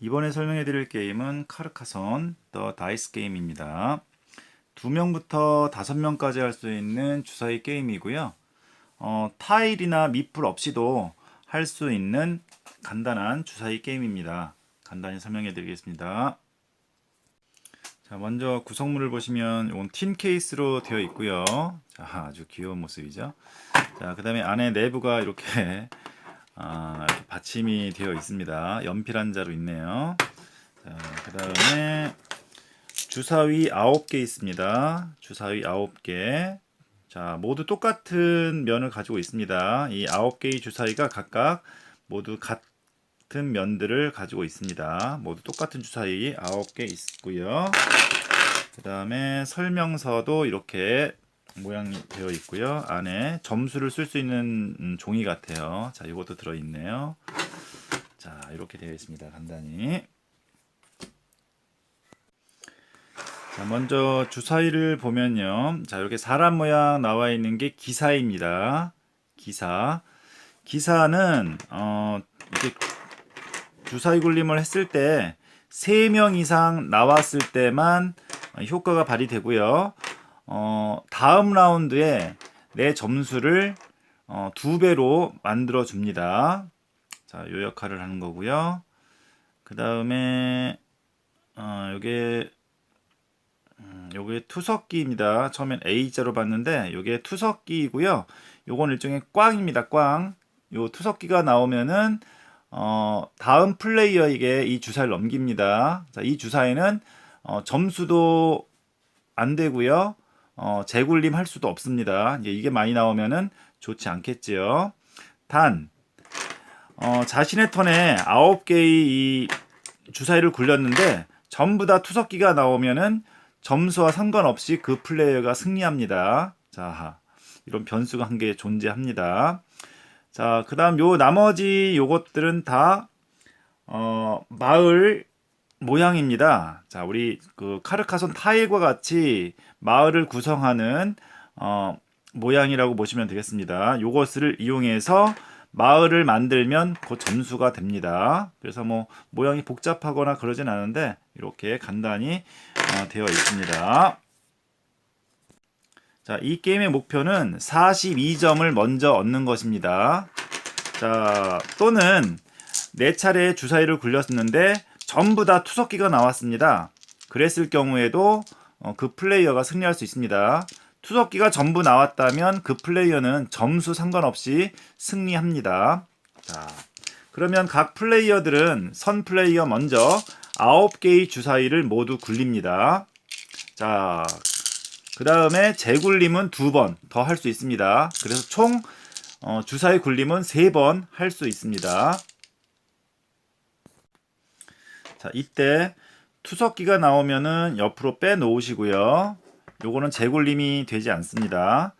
이번에 설명해 드릴 게임은 카르카선 더 다이스 게임입니다. 두 명부터 다섯 명까지 할 수 있는 주사위 게임이고요. 어, 타일이나 밑불 없이도 할 수 있는 간단한 주사위 게임입니다. 간단히 설명해 드리겠습니다. 자, 먼저 구성물을 보시면 이건 틴 케이스로 되어 있고요. 자, 아주 귀여운 모습이죠. 자, 그 다음에 안에 내부가 이렇게 아, 이렇게 받침이 되어 있습니다. 연필 한 자루 있네요. 자, 그다음에 주사위 9개 있습니다. 주사위 9개. 자, 모두 똑같은 면을 가지고 있습니다. 이 9개의 주사위가 각각 모두 같은 면들을 가지고 있습니다. 모두 똑같은 주사위 9개 있고요. 그 다음에 설명서도 이렇게 모양이 되어 있고요. 안에 점수를 쓸 수 있는 음, 종이 같아요. 자, 이것도 들어 있네요. 자, 이렇게 되어 있습니다. 간단히. 자, 먼저 주사위를 보면요. 자, 이렇게 사람 모양 나와 있는 게 기사입니다. 기사. 기사는 어, 이렇게 주사위 굴림을 했을 때 3명 이상 나왔을 때만 효과가 발휘되고요. 어, 다음 라운드에 내 점수를 어, 두 배로 만들어 줍니다. 자, 요 역할을 하는 거고요. 그 다음에 어, 요게 음, 요게 투석기입니다. 처음엔 A자로 봤는데 요게 투석기이고요. 요건 일종의 꽝입니다. 꽝. 요 투석기가 나오면은 어, 다음 플레이어에게 이 주사를 넘깁니다. 자, 이 주사에는 어, 점수도 안 되고요. 어, 재굴림 할 수도 없습니다. 이게 많이 나오면은 좋지 않겠지요. 단, 어, 자신의 턴에 9개의 이 주사위를 굴렸는데 전부 다 투석기가 나오면은 점수와 상관없이 그 플레이어가 승리합니다. 자, 이런 변수가 한 개 존재합니다. 자, 그 다음 요 나머지 요것들은 다, 어, 마을 모양입니다. 자, 우리 그 카르카손 타일과 같이 마을을 구성하는 어, 모양이라고 보시면 되겠습니다. 요것을 이용해서 마을을 만들면 그 점수가 됩니다. 그래서 뭐 모양이 복잡하거나 그러진 않은데 이렇게 간단히 어, 되어 있습니다. 자, 이 게임의 목표는 42점을 먼저 얻는 것입니다. 자, 또는 네 차례 주사위를 굴렸는데 전부 다 투석기가 나왔습니다. 그랬을 경우에도 어, 그 플레이어가 승리할 수 있습니다. 투석기가 전부 나왔다면 그 플레이어는 점수 상관없이 승리합니다. 자, 그러면 각 플레이어들은 선 플레이어 먼저 9개의 주사위를 모두 굴립니다. 자, 그 다음에 재굴림은 두 번 더 할 수 있습니다. 그래서 총 어, 주사위 굴림은 세 번 할 수 있습니다. 자, 이때 투석기가 나오면은 옆으로 빼 놓으시고요. 요거는 재굴림이 되지 않습니다.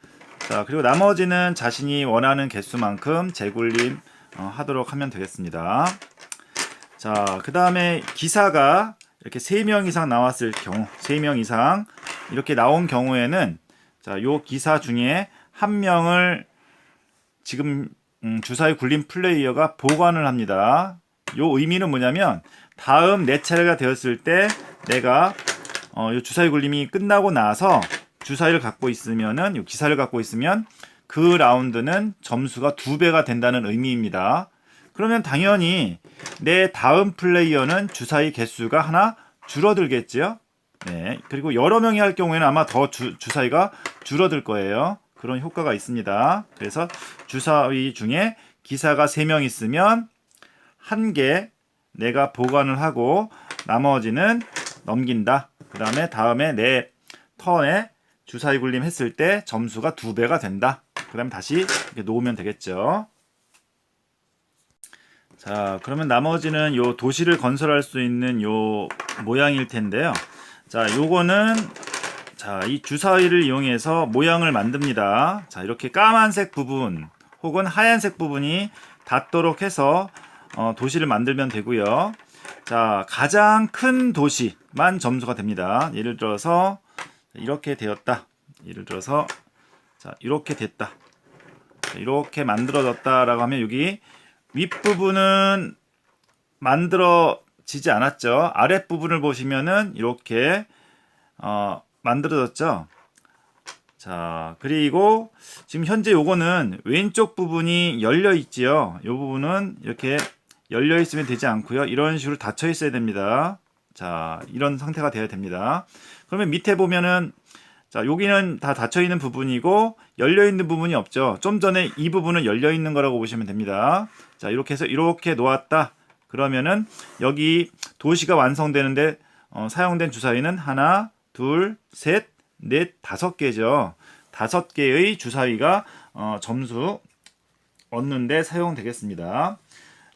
자, 그리고 나머지는 자신이 원하는 개수만큼 재굴림 어, 하도록 하면 되겠습니다. 자, 그 다음에 기사가 이렇게 3명 이상 나왔을 경우, 3명 이상 이렇게 나온 경우에는 자, 요 기사 중에 한 명을 지금 음, 주사위 굴림 플레이어가 보관을 합니다. 요 의미는 뭐냐면 다음 네 차례가 되었을 때 내가 어, 요 주사위 굴림이 끝나고 나서 주사위를 갖고 있으면은 요 기사를 갖고 있으면 그 라운드는 점수가 두 배가 된다는 의미입니다. 그러면 당연히 내 다음 플레이어는 주사위 개수가 하나 줄어들겠지요. 네. 그리고 여러 명이 할 경우에는 아마 더 주, 주사위가 줄어들 거예요. 그런 효과가 있습니다. 그래서 주사위 중에 기사가 3명 있으면 한 개 내가 보관을 하고 나머지는 넘긴다. 그 다음에 다음에 내 턴에 주사위 굴림 했을 때 점수가 두 배가 된다. 그 다음에 다시 이렇게 놓으면 되겠죠. 자, 그러면 나머지는 요 도시를 건설할 수 있는 요 모양일 텐데요. 자, 요거는 자, 이 주사위를 이용해서 모양을 만듭니다. 자, 이렇게 까만색 부분 혹은 하얀색 부분이 닿도록 해서 어, 도시를 만들면 되고요. 자, 가장 큰 도시만 점수가 됩니다. 예를 들어서 이렇게 되었다. 예를 들어서 자, 이렇게 됐다. 자, 이렇게 만들어졌다라고 하면 여기 윗부분은 만들어 지지 않았죠. 아랫부분을 보시면은 이렇게 어, 만들어졌죠. 자, 그리고 지금 현재 요거는 왼쪽 부분이 열려 있지요. 요 부분은 이렇게 열려 있으면 되지 않고요. 이런 식으로 닫혀 있어야 됩니다. 자, 이런 상태가 되어야 됩니다. 그러면 밑에 보면은 자, 여기는 다 닫혀 있는 부분이고 열려 있는 부분이 없죠. 좀 전에 이 부분은 열려 있는 거라고 보시면 됩니다. 자, 이렇게 해서 이렇게 놓았다. 그러면은 여기 도시가 완성되는데 어, 사용된 주사위는 하나, 둘, 셋, 넷, 다섯 개죠. 다섯 개의 주사위가 어, 점수 얻는데 사용되겠습니다.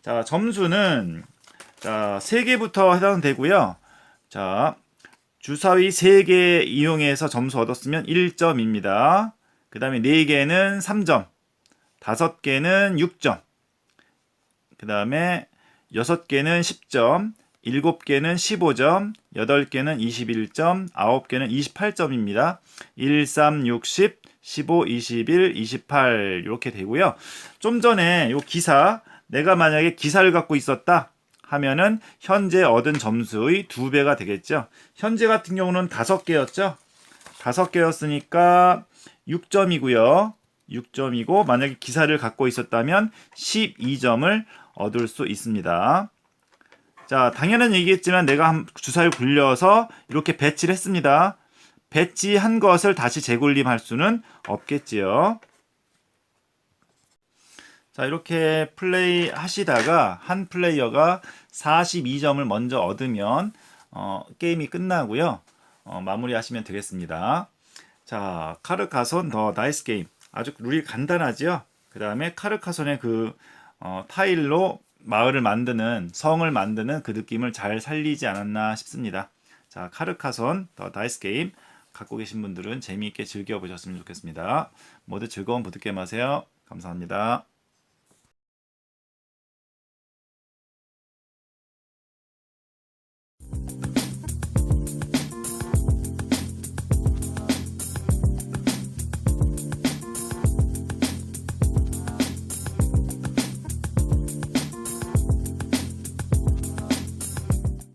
자, 점수는 자, 세 개부터 해당되고요. 자, 주사위 3개 이용해서 점수 얻었으면 1점입니다. 그 다음에 4개는 3점, 5개는 6점, 그 다음에 6개는 10점, 7개는 15점, 8개는 21점, 9개는 28점입니다. 1, 3, 6, 10, 15, 21, 28 이렇게 되고요. 좀 전에 요 기사 내가 만약에 기사를 갖고 있었다 하면은 현재 얻은 점수의 두 배가 되겠죠. 현재 같은 경우는 다섯 개였죠. 다섯 개였으니까 6점이고요. 6점이고 만약에 기사를 갖고 있었다면 12점을 얻을 수 있습니다. 자, 당연한 얘기겠지만 내가 한 주사를 굴려서 이렇게 배치를 했습니다. 배치한 것을 다시 재굴림할 수는 없겠지요. 자, 이렇게 플레이 하시다가 한 플레이어가 42점을 먼저 얻으면 어, 게임이 끝나고요. 어, 마무리하시면 되겠습니다. 자, 카르카손 더 나이스 게임. 아주 룰이 간단하지요. 그 다음에 카르카손의 그 어, 타일로 마을을 만드는 성을 만드는 그 느낌을 잘 살리지 않았나 싶습니다. 자, 카르카손 더 나이스 게임 갖고 계신 분들은 재미있게 즐겨 보셨으면 좋겠습니다. 모두 즐거운 보드게임 하세요. 감사합니다.